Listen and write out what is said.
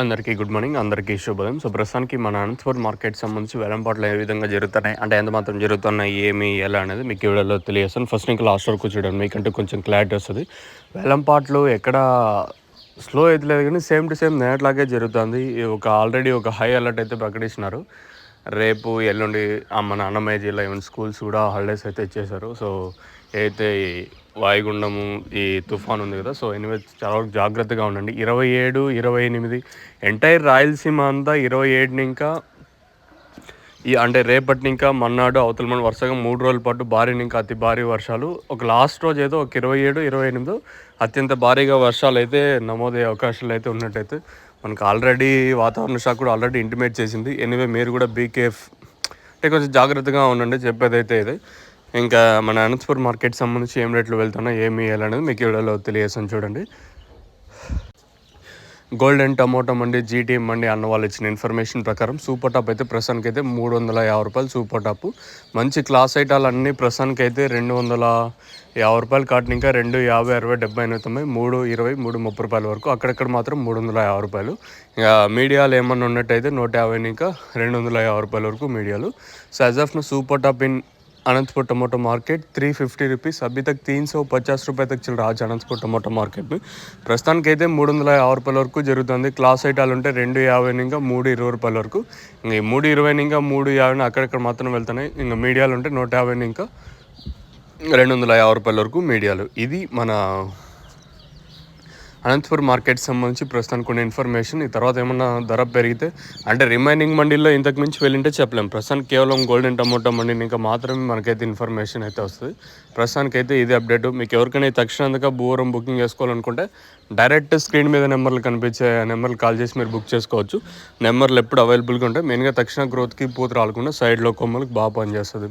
అందరికీ good morning అందరికీ శుభోదయం. సో ప్రస్తుతానికి మన అనంతపురం మార్కెట్ సంబంధించి వేలంపాట్లు ఏ విధంగా జరుగుతున్నాయి అంటే ఎంత మాత్రం జరుగుతున్నాయి ఏమి ఎలా అనేది మీకు వీడియోలో తెలియజేస్తాను. ఫస్ట్ ఇంకా లాస్ట్ వరకు చూడండి మీకంటే కొంచెం క్లారిటీ వస్తుంది. వేలంపాట్లు ఎక్కడ స్లో అయితే లేదు కానీ సేమ్ టు సేమ్ నేట్లాగే జరుగుతుంది. ఒక ఆల్రెడీ ఒక హై అలర్ట్ అయితే ప్రకటించినారు రేపు ఎల్లుండి మన అన్నమయ్య జిల్లా ఈవెన్ స్కూల్స్ కూడా హాలిడేస్ అయితే ఇచ్చేశారు. సో అయితే వాయుగుండము ఈ తుఫాన్ ఉంది కదా సో ఎనివే చాలా వరకు జాగ్రత్తగా ఉండండి. ఇరవై ఏడు ఇరవై ఎనిమిది ఎంటైర్ రాయలసీమ అంతా ఇరవై ఏడుని ఇంకా ఈ అంటే రేపటి ఇంకా మన్నాడు అవతల మన వరుసగా మూడు రోజుల పాటు భారీ ఇంకా అతి భారీ వర్షాలు. ఒక లాస్ట్ రోజు ఏదో ఒక ఇరవై ఏడు ఇరవై ఎనిమిది అత్యంత భారీగా వర్షాలు అయితే నమోదయ్యే అవకాశాలు అయితే ఉన్నట్టయితే మనకు ఆల్రెడీ వాతావరణ శాఖ కూడా ఆల్రెడీ ఇంటిమేట్ చేసింది. ఎనివే మీరు కూడా బీకేఫ్ అంటే కొంచెం జాగ్రత్తగా ఉండండి చెప్పేదైతే ఇది. ఇంకా మన అనంతపూర్ మార్కెట్ సంబంధించి ఏం రేట్లు వెళ్తున్నా ఏమి వేయాలనేది మీకు వీడియోలో తెలియజేసాను చూడండి. Golden tomato mandi GT mandi అన్న వాళ్ళు ఇచ్చిన ఇన్ఫర్మేషన్ ప్రకారం సూపర్ టాప్ అయితే ప్రస్తుతానికి అయితే మూడు వందల యాభై రూపాయలు సూపర్ టాప్ మంచి క్లాస్ ఐటాలు అన్నీ ప్రస్తుతానికి అయితే రెండు వందల యాభై రూపాయలు కాటన్ ఇంకా రెండు యాభై అరవై డెబ్బై ఎనిమిది తొమ్మిది మూడు ఇరవై మూడు ముప్పై రూపాయల వరకు అక్కడక్కడ మాత్రం మూడు వందల యాభై రూపాయలు. ఇంకా మీడియాలు ఏమన్నా ఉన్నట్టయితే నూట యాభై ఇంకా రెండు వందల యాభై రూపాయల వరకు మీడియాలు. So as of super top in Anantapur tomato market three fifty rupees అభి తక్ తీన్ సో పచాస్ రూపాయ తక్ చల్ రాజ్ అనంతపుర్ టమాటో మార్కెట్ ప్రస్తుతానికి అయితే మూడు వందల యాభై రూపాయల వరకు జరుగుతుంది క్లాస్ ఐటాలు ఉంటే రెండు యాభై ఇంకా మూడు ఇరవై రూపాయల వరకు ఇంక మూడు ఇరవై ఇంకా మూడు యాభై అక్కడక్కడ మాత్రం వెళ్తున్నాయి ఇంకా మీడియాలు ఉంటే నూట యాభై ఇంకా రెండు వందల యాభై రూపాయల వరకు మీడియాలు ఇది మన అనంతపూర్ మార్కెట్ సంబంధించి ప్రస్తుతానికి ఉన్న ఇన్ఫర్మేషన్. ఈ తర్వాత ఏమన్నా ధర పెరిగితే అంటే రిమైనింగ్ మండీల్లో ఇంతకు మించి వెళ్ళింటే చెప్పలేం. ప్రస్తుతానికి కేవలం గోల్డెన్ టమోటో మండీని ఇంకా మాత్రమే మనకైతే ఇన్ఫర్మేషన్ అయితే వస్తుంది. ప్రస్తుతానికి అయితే ఇది అప్డేట్. మీకు ఎవరికైనా తక్షణంగా భూవరం బుకింగ్ చేసుకోవాలనుకుంటే డైరెక్ట్ స్క్రీన్ మీద నెంబర్లు కనిపించే నెంబర్లు కాల్ చేసి మీరు బుక్ చేసుకోవచ్చు. నెంబర్లు ఎప్పుడు అవైలబుల్గా ఉంటాయి. మెయిన్గా తక్షణ గ్రోత్కి పూత రాలకుండా సైడ్లో కొమ్మలకు బాగా పనిచేస్తుంది.